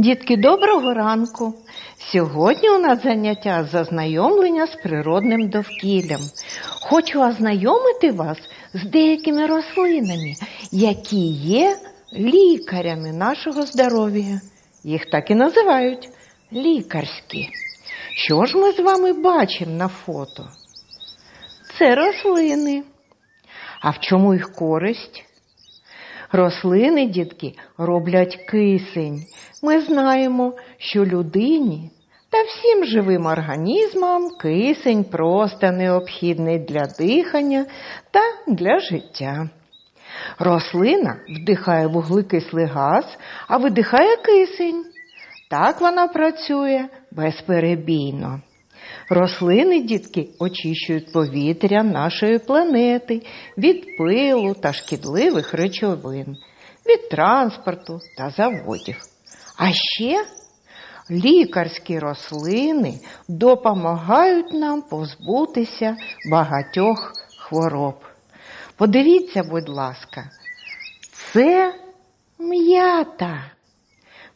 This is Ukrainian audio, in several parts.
Дітки, доброго ранку! Сьогодні у нас заняття з ознайомлення з природним довкіллям. Хочу ознайомити вас з деякими рослинами, які є лікарями нашого здоров'я. Їх так і називають лікарські. Що ж ми з вами бачимо на фото? Це рослини. А в чому їх користь? Рослини, дітки, роблять кисень. Ми знаємо, що людині та всім живим організмам кисень просто необхідний для дихання та для життя. Рослина вдихає вуглекислий газ, а видихає кисень. Так вона працює безперебійно. Рослини, дітки, очищують повітря нашої планети від пилу та шкідливих речовин, від транспорту та заводів. А ще лікарські рослини допомагають нам позбутися багатьох хвороб. Подивіться, будь ласка, це м'ята.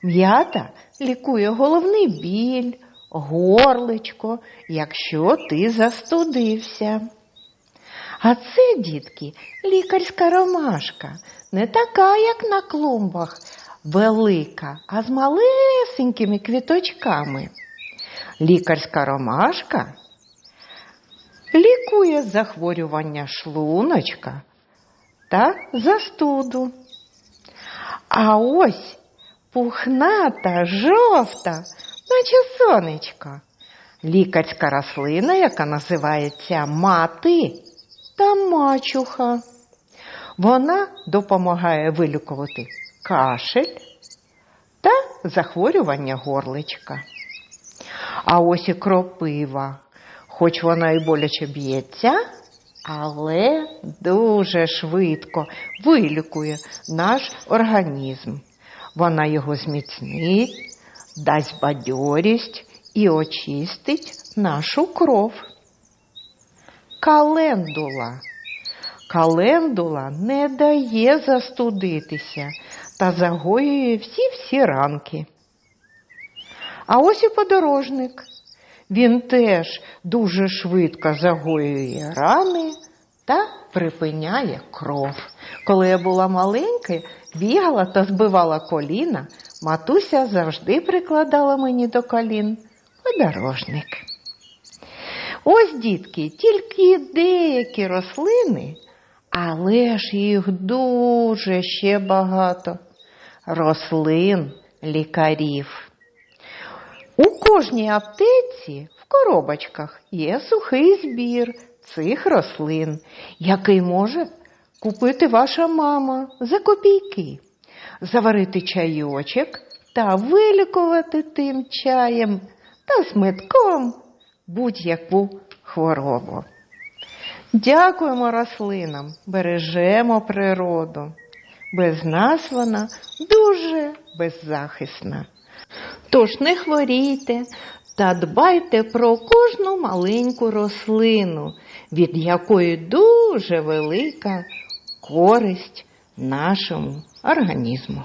М'ята лікує головний біль, горличко, якщо ти застудився. А це, дітки, лікарська ромашка, не така, як на клумбах, велика, а з малесенькими квіточками. Лікарська ромашка лікує захворювання шлуночка та застуду. А ось пухната, жовта, наче сонечко. Лікарська рослина, яка називається мати та мачуха. Вона допомагає вилікувати кашель та захворювання горличка. А ось і кропива, хоч вона і боляче б'ється, але дуже швидко вилікує наш організм. Вона його зміцнить, дасть бадьорість і очистить нашу кров. Календула. Календула не дає застудитися та загоює всі-всі ранки. А ось і подорожник. Він теж дуже швидко загоює рани та припиняє кров. Коли я була маленька, бігала та збивала коліна, матуся завжди прикладала мені до колін подорожник. Ось, дітки, тільки деякі рослини, але ж їх дуже ще багато. Рослин лікарів. У кожній аптеці в коробочках є сухий збір цих рослин, який може купити ваша мама за копійки, заварити чайочок та вилікувати тим чаєм та смитком будь-яку хворобу. Дякуємо рослинам, бережемо природу. Без нас вона дуже беззахисна. Тож не хворійте та дбайте про кожну маленьку рослину, від якої дуже велика користь нашому організму.